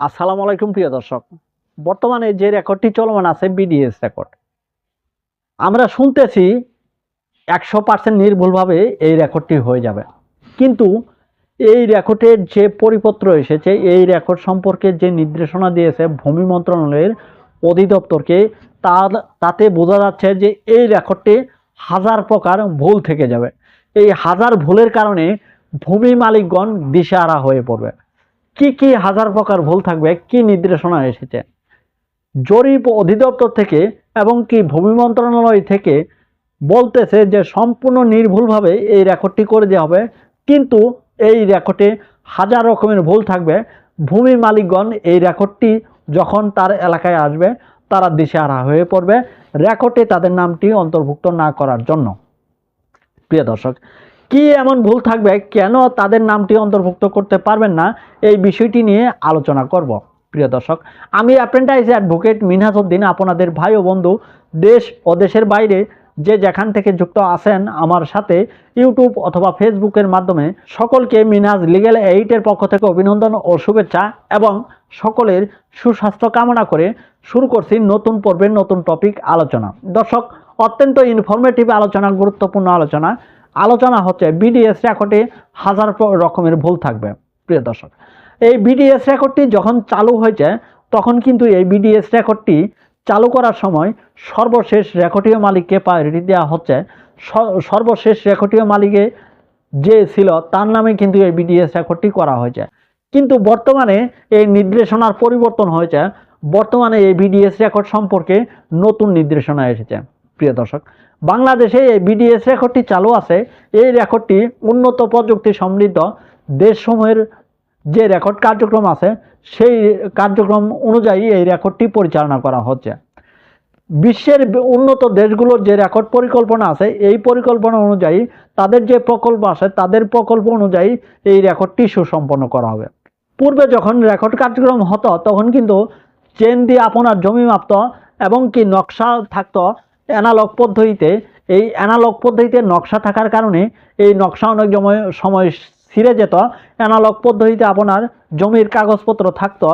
আসসালামু আলাইকুম প্রিয় দর্শক। বর্তমানে যে রেকর্ডটি চলমান আছে বিডিএস রেকর্ড, আমরা শুনতেছি একশো পার্সেন্ট নির্ভুলভাবে এই রেকর্ডটি হয়ে যাবে। কিন্তু এই রেকর্ডের যে পরিপত্র এসেছে, এই রেকর্ড সম্পর্কে যে নির্দেশনা দিয়েছে ভূমি মন্ত্রণালয়ের অধিদপ্তরকে, তা, তাতে বোঝা যাচ্ছে যে এই রেকর্ডটি হাজার প্রকার ভুল থেকে যাবে। এই হাজার ভুলের কারণে ভূমি মালিকগণ দিশেহারা হয়ে পড়বে। কি কি হাজার প্রকার ভুল থাকবে, কি নির্দেশনা এসেছে? জরিপ অধিদপ্তর থেকে এবং কি ভূমি মন্ত্রণালয় থেকে বলতেছে যে সম্পূর্ণ নির্ভুলভাবে এই রেকর্ডটি করে দেওয়া হবে, কিন্তু এই রেকর্ডে হাজার রকমের ভুল থাকবে। ভূমি মালিকগণ এই রেকর্ডটি যখন তার এলাকায় আসবে, তারা দিশেহারা হয়ে পড়বে। রেকর্ডে তাদের নামটি অন্তর্ভুক্ত না করার জন্য। প্রিয় দর্শক কি এমন ভুল থাকবে? কেন তাদের নামটি অন্তর্ভুক্ত করতে পারবেন না? এই বিষয়টি নিয়ে আলোচনা করব। প্রিয় দর্শক, আমি অ্যাপ্রেন্টাইজ অ্যাডভোকেট মিনহাজউদ্দিন আপনাদের ভাই ও বন্ধু, দেশ ও দেশের বাইরে যে যেখান থেকে যুক্ত আছেন আমার সাথে ইউটিউব অথবা ফেসবুকের মাধ্যমে, সকলকে মিনহাজ লিগ্যাল এইটের পক্ষ থেকে অভিনন্দন ও শুভেচ্ছা এবং সকলের সুস্বাস্থ্য কামনা করে শুরু করছি নতুন পর্বের নতুন টপিক আলোচনা। দর্শক, অত্যন্ত ইনফরমেটিভ আলোচনা, গুরুত্বপূর্ণ আলোচনা। আলোচনা হচ্ছে বিডিএস রেকর্ডে হাজার রকমের ভুল থাকবে, প্রিয় দর্শক। এই বিডিএস রেকর্ডটি যখন চালু হয়েছে, তখন কিন্তু এই বিডিএস রেকর্ডটি চালু করার সময় সর্বশেষ রেকর্ডীয় মালিককে প্রায়োরিটি দেওয়া হচ্ছে। সর্বশেষ রেকর্ডীয় মালিকে যে ছিল, তার নামে কিন্তু এই বিডিএস রেকর্ডটি করা হয়েছে। কিন্তু বর্তমানে এই নির্দেশনার পরিবর্তন হয়েছে। বর্তমানে এই বিডিএস রেকর্ড সম্পর্কে নতুন নির্দেশনা এসেছে। প্রিয় দর্শক, বাংলাদেশে এই বিডিএস রেকর্ডটি চালু আছে। এই রেকর্ডটি উন্নত প্রযুক্তি সমৃদ্ধ দেশসমূহের যে রেকর্ড কার্যক্রম আছে, সেই কার্যক্রম অনুযায়ী এই রেকর্ডটি পরিচালনা করা হচ্ছে। বিশ্বের উন্নত দেশগুলোর যে রেকর্ড পরিকল্পনা আছে, এই পরিকল্পনা অনুযায়ী তাদের যে প্রকল্প আছে, তাদের প্রকল্প অনুযায়ী এই রেকর্ডটি সুসম্পন্ন করা হবে। পূর্বে যখন রেকর্ড কার্যক্রম হতো, তখন কিন্তু চেন দিয়ে আপনার জমি মাপত এবং কি নকশা থাকতো অ্যানালগ পদ্ধতিতে, এই অ্যানালগ পদ্ধতিতে নকশা থাকার কারণে এই নকশা অনেক সময় সময় ছিঁড়ে যেত। অ্যানালগ পদ্ধতিতে আপনার জমির কাগজপত্র থাকতো।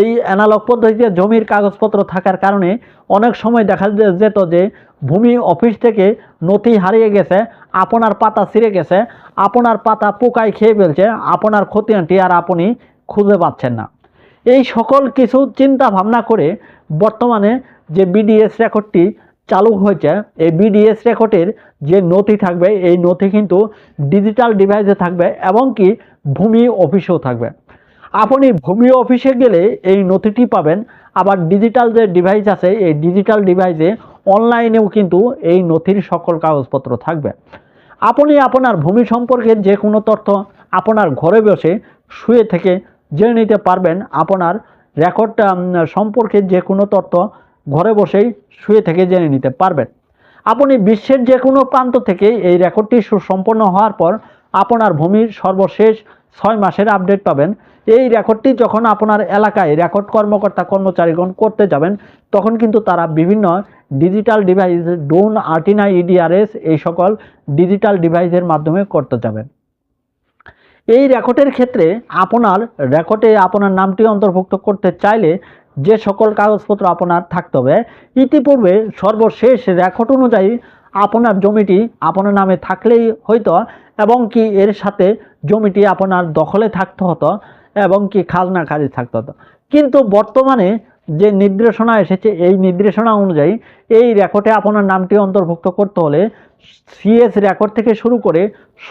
এই অ্যানালগ পদ্ধতিতে জমির কাগজপত্র থাকার কারণে অনেক সময় দেখা যেত যে ভূমি অফিস থেকে নথি হারিয়ে গেছে, আপনার পাতা ছিঁড়ে গেছে, আপনার পাতা পোকায় খেয়ে ফেলছে, আপনার ক্ষতি ক্ষতিটি আর আপনি খুঁজে পাচ্ছেন না। এই সকল কিছু চিন্তা ভাবনা করে বর্তমানে যে বিডিএস রেকর্ডটি চালু হয়েছে। এই বিডিএস রেকর্ডের যে নথি থাকবে, এই নথি কিন্তু ডিজিটাল ডিভাইসে থাকবে এবং কি ভূমি অফিসেও থাকবে। আপনি ভূমি অফিসে গেলে এই নথিটি পাবেন। আবার ডিজিটাল যে ডিভাইস আছে, এই ডিজিটাল ডিভাইসে অনলাইনেও কিন্তু এই নথির সকল কাগজপত্র থাকবে। আপনি আপনার ভূমি সম্পর্কে যে কোনো তথ্য আপনার ঘরে বসে শুয়ে থেকে জেনে নিতে পারবেন। আপনার রেকর্ড সম্পর্কে যে কোনো তথ্য ঘরে বসেই শুয়ে থেকে জেনে নিতে পারবেন। আপনি বিশ্বের যে কোনো প্রান্ত থেকে এই রেকর্ডটি সুসম্পন্ন হওয়ার পর আপনার ভূমির সর্বশেষ ছয় মাসের আপডেট পাবেন। এই রেকর্ডটি যখন আপনার এলাকায় রেকর্ড কর্মকর্তা কর্মচারীগণ করতে যাবেন, তখন কিন্তু তারা বিভিন্ন ডিজিটাল ডিভাইস ডোন আর্টিনা ইডিআরএস এই সকল ডিজিটাল ডিভাইসের মাধ্যমে করতে যাবেন। এই রেকর্ডের ক্ষেত্রে আপনার রেকর্ডে আপনার নামটি অন্তর্ভুক্ত করতে চাইলে যে সকল কাগজপত্র আপনার থাকতে হবে, ইতিপূর্বে সর্বশেষ রেকর্ড অনুযায়ী আপনার জমিটি আপনার নামে থাকলেই হইতো এবং কি এর সাথে জমিটি আপনার দখলে থাকতে হতো এবং কি খাজনা খারিজ থাকতে হতো। কিন্তু বর্তমানে যে নির্দেশনা এসেছে, এই নির্দেশনা অনুযায়ী এই রেকর্ডে আপনার নামটি অন্তর্ভুক্ত করতে হলে সিএস রেকর্ড থেকে শুরু করে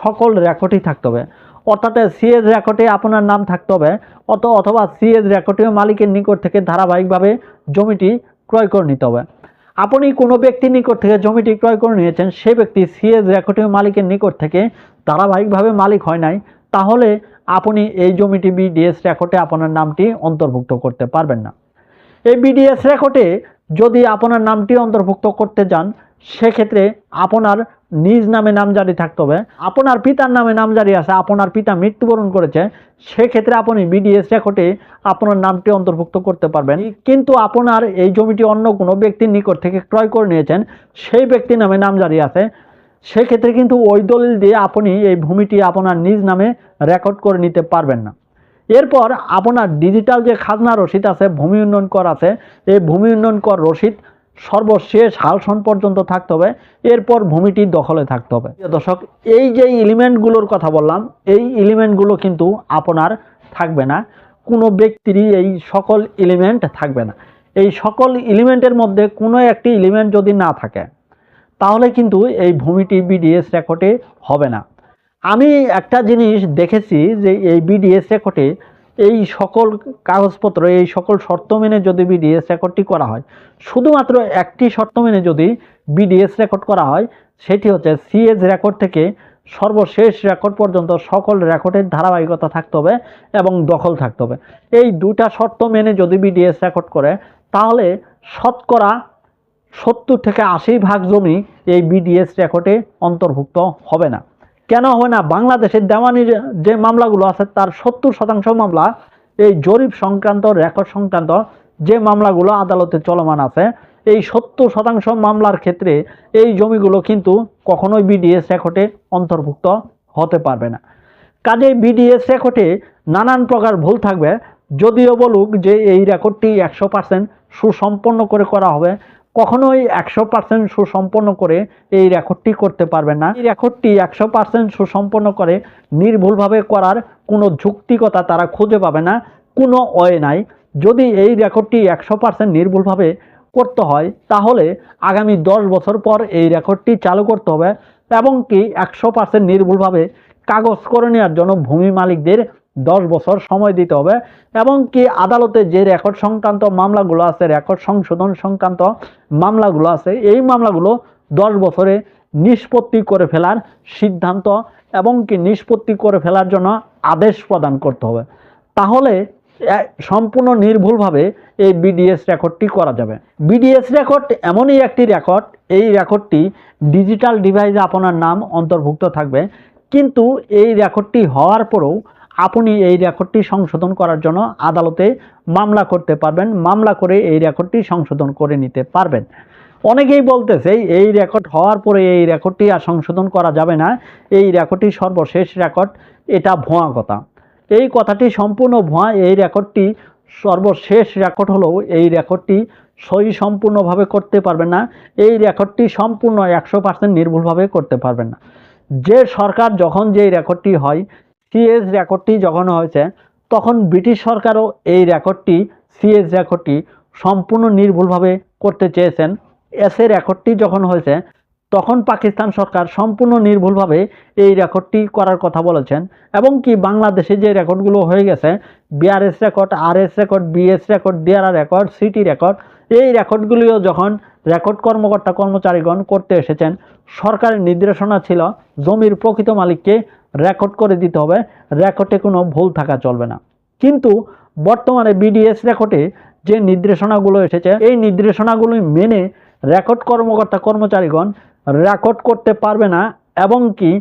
সকল রেকর্ডই থাকতে হবে। অর্থাৎ সিএস রেকর্ডে আপনার নাম থাকতে হবে। অত অথবা সিএস রেকর্ডীয় মালিকের নিকট থেকে ধারাবাহিকভাবে জমিটি ক্রয় করে নিতে হবে। আপনি কোনো ব্যক্তির নিকট থেকে জমিটি ক্রয় করে নিয়েছেন, সে ব্যক্তি সিএস রেকর্ডীয় মালিকের নিকট থেকে ধারাবাহিকভাবে মালিক হয় নাই, তাহলে আপনি এই জমিটি বিডিএস রেকর্ডে আপনার নামটি অন্তর্ভুক্ত করতে পারবেন না। এই বিডিএস রেকর্ডে যদি আপনার নামটি অন্তর্ভুক্ত করতে যান সেক্ষেত্রে আপনার নিজ নামে নামজারি থাকতে হবে। আপনার পিতার নামে নামজারি আছে, আপনার পিতা মৃত্যুবরণ করেছে, সেক্ষেত্রে আপনি বিডিএস রেকর্ডে আপনার নামটি অন্তর্ভুক্ত করতে পারবেন। কিন্তু আপনার এই জমিটি অন্য কোনো ব্যক্তির নিকট থেকে ক্রয় করে নিয়েছেন, সেই ব্যক্তির নামে নামজারি আছে। সেক্ষেত্রে কিন্তু ওই দলিল দিয়ে আপনি এই ভূমিটি আপনার নিজ নামে রেকর্ড করে নিতে পারবেন না। এরপর আপনার ডিজিটাল যে খাজনা রসিদ আছে, ভূমি উন্নয়ন কর আছে, এই ভূমি উন্নয়ন কর রসিদ সর্বশেষ হালসন পর্যন্ত থাকতে হবে। এরপর ভূমিটি দখলে থাকতে হবে। দর্শক, এই যে এলিমেন্টগুলোর কথা বললাম, এই এলিমেন্টগুলো কিন্তু আপনার থাকবে না। কোনো ব্যক্তিরই এই সকল এলিমেন্ট থাকবে না। এই সকল এলিমেন্টের মধ্যে কোনো একটি এলিমেন্ট যদি না থাকে, তাহলে কিন্তু এই ভূমিটি বিডিএস রেকর্ডে হবে না। আমি একটা জিনিস দেখেছি যে এই বিডিএস রেকর্ডে এই সকল কাগজপত্র, এই সকল শর্ত মেনে যদি বিডিএস রেকর্ডটি করা হয়, শুধুমাত্র একটি শর্ত মেনে যদি বিডিএস রেকর্ড করা হয়, সেটি হচ্ছে সিএস রেকর্ড থেকে সর্বশেষ রেকর্ড পর্যন্ত সকল রেকর্ডের ধারাবাহিকতা থাকতে হবে এবং দখল থাকতে হবে। এই দুটা শর্ত মেনে যদি বিডিএস রেকর্ড করে, তাহলে শতকরা সত্তর থেকে আশি ভাগ জমি এই বিডিএস রেকর্ডে অন্তর্ভুক্ত হবে না। কেন হবে না? বাংলাদেশের দেওয়ানির যে মামলাগুলো আছে, তার সত্তর শতাংশ মামলা, এই জরিপ সংক্রান্ত, রেকর্ড সংক্রান্ত যে মামলাগুলো আদালতে চলমান আছে, এই সত্তর শতাংশ মামলার ক্ষেত্রে এই জমিগুলো কিন্তু কখনোই বিডিএস রেকর্ডে অন্তর্ভুক্ত হতে পারবে না। কাজেই বিডিএস রেকর্ডে নানান প্রকার ভুল থাকবে। যদিও বলুক যে এই রেকর্ডটি একশো পার্সেন্ট সুসম্পন্ন করে করা হবে কখনোই একশো পার্সেন্ট সুসম্পন্ন করে এই রেকর্ডটি করতে পারবে না। এই রেকর্ডটি একশো পার্সেন্ট সুসম্পন্ন করে নির্ভুলভাবে করার কোনো যুক্তিকতা তারা খুঁজে পাবে না, কোনো ওয়ে নাই। যদি এই রেকর্ডটি একশো পার্সেন্ট নির্ভুলভাবে করতে হয়, তাহলে আগামী দশ বছর পর এই রেকর্ডটি চালু করতে হবে এবং কি একশো পার্সেন্ট নির্ভুলভাবে কাগজ করে নেওয়ার জন্য ভূমি মালিকদের দশ বছর সময় দিতে হবে। এবং কি আদালতে যে রেকর্ড সংক্রান্ত মামলাগুলো আছে, রেকর্ড সংশোধন সংক্রান্ত মামলাগুলো আছে, এই মামলাগুলো দশ বছরে নিষ্পত্তি করে ফেলার সিদ্ধান্ত এবং কি নিষ্পত্তি করে ফেলার জন্য আদেশ প্রদান করতে হবে। তাহলে সম্পূর্ণ নির্ভুলভাবে এই বিডিএস রেকর্ডটি করা যাবে। বিডিএস রেকর্ড এমনই একটি রেকর্ড, এই রেকর্ডটি ডিজিটাল ডিভাইসে আপনার নাম অন্তর্ভুক্ত থাকবে। কিন্তু এই রেকর্ডটি হওয়ার পরেও আপনি এই রেকর্ডটি সংশোধন করার জন্য আদালতে মামলা করতে পারবেন, মামলা করে এই রেকর্ডটি সংশোধন করে নিতে পারবেন। অনেকেই বলতেছে, এই রেকর্ড হওয়ার পরে এই রেকর্ডটি আর সংশোধন করা যাবে না, এই রেকর্ডটি সর্বশেষ রেকর্ড এটা ভুয়া কথা। এই কথাটি সম্পূর্ণ ভুয়া, এই রেকর্ডটি সর্বশেষ রেকর্ড হলেও এই রেকর্ডটি সই সম্পূর্ণভাবে করতে পারবেন না, এই রেকর্ডটি সম্পূর্ণ একশো পার্সেন্ট নির্ভুলভাবে করতে পারবেন না। যে সরকার যখন যেই রেকর্ডটি হয় সিএস রেকর্ডটি যখন হয়েছে, তখন ব্রিটিশ সরকারও এই রেকর্ডটি সিএস রেকর্ডটি সম্পূর্ণ নির্ভুলভাবে করতে চেয়েছেন। এসএ রেকর্ডটি যখন হয়েছে, তখন পাকিস্তান সরকার সম্পূর্ণ নির্ভুলভাবে এই রেকর্ডটি করার কথা বলেছেন এবং কি বাংলাদেশে যে রেকর্ডগুলো হয়ে গেছে BRS record RS record BS record DRR record city record এই রেকর্ডগুলিও যখন রেকর্ড কর্মকর্তা কর্মচারীগণ করতে এসেছেন, সরকারের নির্দেশনা ছিল, জমির প্রকৃত মালিককে রেকর্ড করে দিতে হবে। রেকর্ডে কোনো ভুল থাকা চলবে না। কিন্তু বর্তমানে বিডিএস রেকর্ডে যে নির্দেশনাগুলো এসেছে, এই নির্দেশনাগুলি মেনে রেকর্ড কর্মকর্তা কর্মচারীগণ রেকর্ড করতে পারবে না এবং কি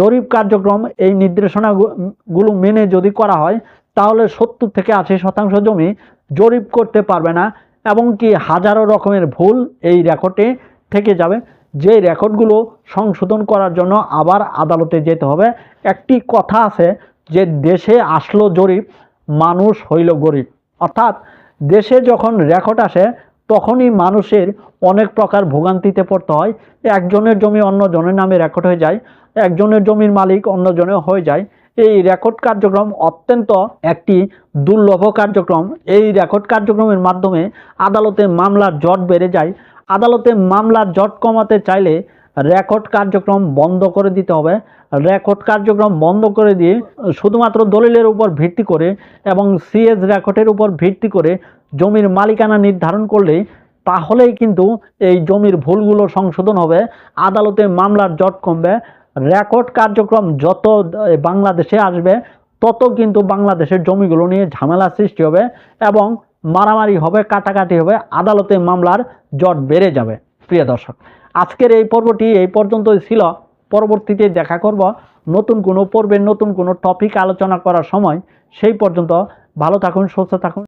জরিপ কার্যক্রম এই নির্দেশনাগুলো মেনে যদি করা হয়, তাহলে সত্তর থেকে আশি শতাংশ জমি জরিপ করতে পারবে না এবং কি হাজারো রকমের ভুল এই রেকর্ডে থেকে যাবে। যে রেকর্ডগুলো সংশোধন করার জন্য আবার আদালতে যেতে হবে। একটি কথা আছে যে দেশে আসলো জরিপ, মানুষ হইল গরিব। অর্থাৎ দেশে যখন রেকর্ড আসে, তখনই মানুষের অনেক প্রকার ভোগান্তিতে পড়তে হয়। একজনের জমি অন্যজনের নামে রেকর্ড হয়ে যায়, একজনের জমির মালিক অন্যজনের হয়ে যায়। এই রেকর্ড কার্যক্রম অত্যন্ত একটি দুর্লভ কার্যক্রম। এই রেকর্ড কার্যক্রমের মাধ্যমে আদালতে মামলার জট বেড়ে যায়। আদালতে মামলার জট কমাতে চাইলে রেকর্ড কার্যক্রম বন্ধ করে দিতে হবে। রেকর্ড কার্যক্রম বন্ধ করে দিয়ে শুধুমাত্র দলিলের উপর ভিত্তি করে এবং সিএস রেকর্ডের উপর ভিত্তি করে জমির মালিকানা নির্ধারণ করলে তাহলেই কিন্তু এই জমির ভুলগুলো সংশোধন হবে। আদালতে মামলার জট কমবে। রেকর্ড কার্যক্রম যত বাংলাদেশে আসবে, তত কিন্তু বাংলাদেশের জমিগুলো নিয়ে ঝামেলা সৃষ্টি হবে এবং মারামারি হবে, কাটাকাটি হবে, আদালতে মামলার জট বেড়ে যাবে। প্রিয় দর্শক, আজকের এই পর্বটি এই পর্যন্তই ছিল। পরবর্তীতে দেখা করব নতুন কোনো পর্বের, নতুন কোনো টপিক আলোচনা করার সময়। সেই পর্যন্ত ভালো থাকুন, সুস্থ থাকুন।